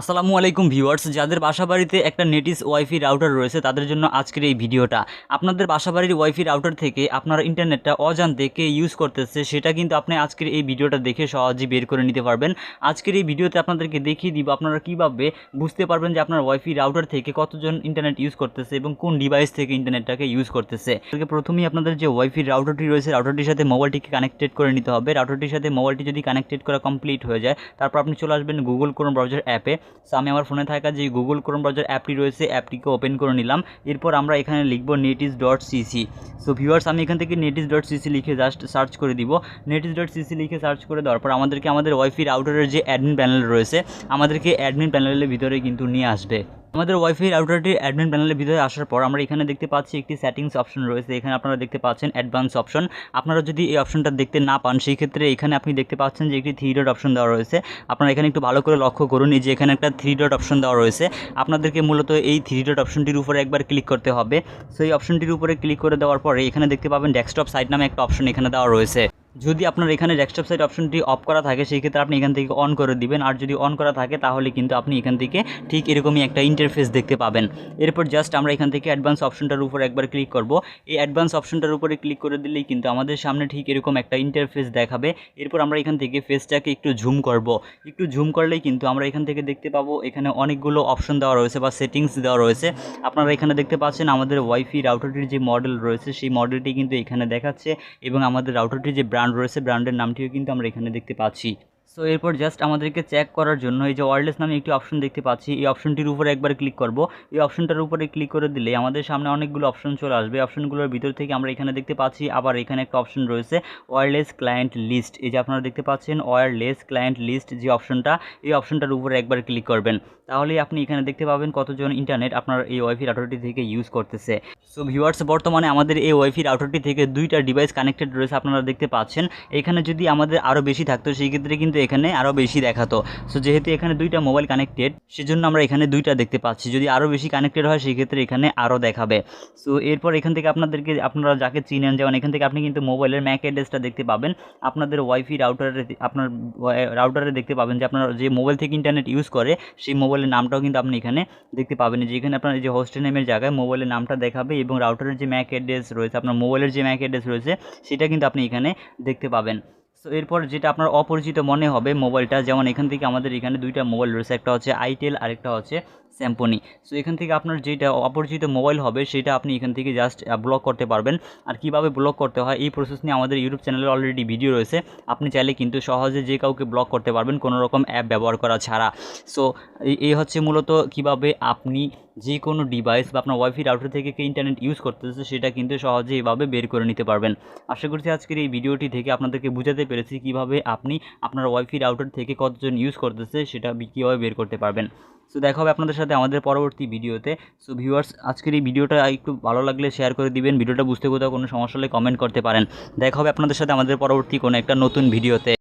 আসসালামু আলাইকুম ভিউয়ার্স, যাদের বাসাবাড়িতে একটা নেটিস ওয়াইফি রাউটার রয়েছে, তাদের জন্য আজকের এই ভিডিওটা। আপনাদের বাসাবাড়ির ওয়াইফি রাউটার থেকে আপনার ইন্টারনেটটা অজান্তে কে ইউজ করতেছে, সেটা কিন্তু আপনি আজকের এই ভিডিওটা দেখে সহজেই বের করে নিতে পারবেন। আজকের এই ভিডিওতে আপনাদেরকে দেখিয়ে দিব আপনারা কীভাবে বুঝতে পারবেন যে আপনার ওয়াইফি রাউটার থেকে কতজন ইন্টারনেট ইউজ করতেছে এবং কোন ডিভাইস থেকে ইন্টারনেটটাকে ইউজ করতেছে। প্রথমেই আপনাদের যে ওয়াইফি রাউটারটি রয়েছে, রাউটারটির সাথে মোবাইলটিকে কানেক্টেড করে নিতে হবে। রাউটারটির সাথে মোবাইলটি যদি কানেক্টেড করা কমপ্লিট হয়ে যায়, তারপর আপনি চলে আসবেন গুগল ক্রোম ব্রাউজার অ্যাপে। সো আমি আমার ফোনে থাকা যে গুগল ক্রোম ব্রাউজার অ্যাপটি রয়েছে অ্যাপটিকে ওপেন করে নিলাম। এরপর আমরা এখানে লিখব Netis dot CC so viewers আমি এখান থেকে নেটিস ডট সিসি লিখে জাস্ট সার্চ করে দিব। নেটিস ডট সিসি লিখে সার্চ করে দেওয়ার পর আমাদেরকে আমাদের ওয়াইফির রাউটারের যে অ্যাডমিন প্যানেল রয়েছে, আমাদেরকে অ্যাডমিন প্যানেলের ভিতরে কিন্তু নিয়ে আসবে। আমাদের ওয়াইফাই রাউটারটির অ্যাডমিন প্যানেলের ভিতরে আসার পর আমরা এখানে দেখতে পাচ্ছি একটি সেটিংস অপশন রয়েছে। এখানে আপনারা দেখতে পাচ্ছেন অ্যাডভান্স অপশন আপনারা যদি এই অপশনটা দেখতে না পান, সেই ক্ষেত্রে এখানে আপনি দেখতে পাচ্ছেন যে একটি থ্রি ডট অপশন দেওয়া রয়েছে। আপনারা এখানে একটু ভালো করে লক্ষ্য করুন, এই যে এখানে একটা থ্রি ডট অপশন দেওয়া রয়েছে। আপনাদেরকে মূলত এই থ্রি ডট অপশনটির উপরে একবার ক্লিক করতে হবে। সেই অপশনটির উপরে ক্লিক করে দেওয়ার পরে এখানে দেখতে পাবেন ডেস্কটপ সাইট নামে একটা অপশন এখানে দেওয়া রয়েছে। যদি আপনার এখানে ডেস্কটপ সাইট অপশনটি অফ করা থাকে, সেই ক্ষেত্রে আপনি এখান থেকে অন করে দিবেন। আর যদি অন করা থাকে, তাহলে কিন্তু আপনি এখান থেকে ঠিক এরকমই একটা ইন্টারফেস দেখতে পাবেন। এরপর জাস্ট আমরা এখান থেকে অ্যাডভান্স অপশনটার উপর একবার ক্লিক করব। এই অ্যাডভান্স অপশনটার উপরে ক্লিক করে দিলেই কিন্তু আমাদের সামনে ঠিক এরকম একটা ইন্টারফেস দেখাবে। এরপর আমরা এখান থেকে ফেসটাকে একটু ঝুম করব। একটু ঝুম করলেই কিন্তু আমরা এখান থেকে দেখতে পাবো, এখানে অনেকগুলো অপশন দেওয়া রয়েছে বা সেটিংস দেওয়া রয়েছে। আপনারা এখানে দেখতে পাচ্ছেন আমাদের ওয়াইফি রাউটারটির যে মডেল রয়েছে, সেই মডেলটি কিন্তু এখানে দেখাচ্ছে এবং আমাদের রাউটারটির যে ব্র্যান্ড রয়েছে ব্র্যান্ডের নামটিও কিন্তু আমরা এখানে দেখতে পাচ্ছি। সো এরপর জাস্ট আমাদেরকে চেক করার জন্য এই যে ওয়ারলেস নামে একটি অপশন দেখতে পাচ্ছি। এই অপশনটির উপরে একবার ক্লিক করব। এই অপশনটার উপরে ক্লিক করে দিলে আমাদের সামনে অনেকগুলো অপশন চলে আসবে। অপশনগুলোর ভিতর থেকে আমরা এখানে দেখতে পাচ্ছি, আবার এখানে একটা অপশন রয়েছে ওয়্যারলেস ক্লায়েন্ট লিস্ট এই যে আপনারা দেখতে পাচ্ছেন ওয়্যারলেস ক্লায়েন্ট লিস্ট যে অপশনটা এই অপশনটার উপরে একবার ক্লিক করবেন। তাহলেই আপনি এখানে দেখতে পাবেন কতজন ইন্টারনেট আপনার এই ওয়াইফি রাউটারটি থেকে ইউজ করতেছে। সো ভিউয়ার্স বর্তমানে আমাদের এই ওয়াইফি রাউটারটি থেকে দুইটা ডিভাইস কানেক্টেড রয়েছে আপনারা দেখতে পাচ্ছেন। এখানে যদি আমাদের আরও বেশি থাকতো, সেই ক্ষেত্রে কিন্তু এখানে আরও বেশি দেখাতো। সো যেহেতু এখানে দুইটা মোবাইল কানেক্টেড সেজন্য আমরা এখানে দুইটা দেখতে পাচ্ছি। যদি আরও বেশি কানেক্টেড হয়, সেক্ষেত্রে এখানে আরও দেখাবে। সো এরপর এখান থেকে আপনাদেরকে, আপনারা যাকে চিনেন, যেমন এখান থেকে আপনি কিন্তু মোবাইলের ম্যাক অ্যাড্রেসটা দেখতে পাবেন। আপনাদের ওয়াইফি রাউটারে আপনার রাউটারে দেখতে পাবেন যে আপনার যে মোবাইল থেকে ইন্টারনেট ইউজ করে, সেই মোবাইলের নামটাও কিন্তু আপনি এখানে দেখতে পাবেন। যে এখানে আপনার যে হোস্টেল নেমের জায়গায় মোবাইলের নামটা দেখাবে এবং রাউটারের যে ম্যাক অ্যাড্রেস রয়েছে, আপনার মোবাইলের যে ম্যাক অ্যাড্রেস রয়েছে, সেটা কিন্তু আপনি এখানে দেখতে পাবেন। সো এরপর যেটা আপনার অপরিচিত মনে হবে মোবাইলটা, যেমন এখান থেকে আমাদের এখানে দুইটা মোবাইল রয়েছে, একটা হচ্ছে আইটেল আর একটা হচ্ছে স্যাম্পনি সো এখান থেকে আপনার যেটা অপরিচিত মোবাইল হবে সেটা আপনি এখান থেকে জাস্ট ব্লক করতে পারবেন। আর কীভাবে ব্লক করতে হয়, এই প্রসেস নিয়ে আমাদের ইউটিউব চ্যানেলে অলরেডি ভিডিও রয়েছে। আপনি চাইলে কিন্তু সহজে যে কাউকে ব্লক করতে পারবেন, কোনো রকম অ্যাপ ব্যবহার করা ছাড়া। সো এই হচ্ছে মূলত কীভাবে আপনি যে কোনো ডিভাইস বা আপনার ওয়াইফি রাউটার থেকে কে ইন্টারনেট ইউজ করতেছে সেটা কিন্তু সহজে এভাবে বের করে নিতে পারবেন। আশা করছি আজকের এই ভিডিওটি থেকে আপনাদেরকে বুঝাতে পেরেছি কীভাবে আপনি আপনার ওয়াইফি রাউটার থেকে কতজন ইউজ করতেছে সেটা কীভাবে বের করতে পারবেন। সো দেখা হবে আপনাদের সাথে আমাদের পরবর্তী ভিডিওতে সো ভিউয়ার্স আজকের এই ভিডিওটা একটু ভালো লাগলে শেয়ার করে দিবেন। ভিডিওটা বুঝতে কোথাও কোনো সমস্যা হলে কমেন্ট করতে পারেন। দেখা হবে আপনাদের সাথে আমাদের পরবর্তী কোনো একটা নতুন ভিডিওতে